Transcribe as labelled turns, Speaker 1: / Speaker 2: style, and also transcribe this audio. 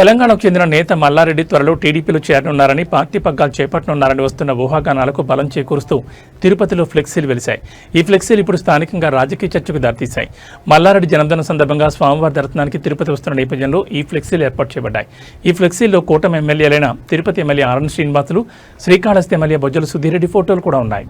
Speaker 1: తెలంగాణకు చెందిన నేత మల్లారెడ్డి త్వరలో టీడీపీలో చేరనున్నారని పార్టీ పగ్గాలు చేపట్టనున్నారని వస్తున్న ఊహాగానాలకు బలం చేకూరుస్తూ తిరుపతిలో ఫ్లెక్సీలు వెలిశాయి. ఈ ఫ్లెక్సీలు ఇప్పుడు స్థానికంగా రాజకీయ చర్చకు దారితీశాయి. మల్లారెడ్డి జన్మదిన సందర్భంగా స్వామివారి దర్శనానికి తిరుపతి వస్తున్న నేపథ్యంలో ఈ ఫ్లెక్సీలు ఏర్పాటు చేయబడ్డాయి. ఈ ఫ్లెక్సీల్లో కూటమి ఎమ్మెల్యేలైన Tirupati MLA RN Srinivasulu Srikalahasti MLA Bojjala Sudheer Reddy ఫోటోలు కూడా ఉన్నాయి.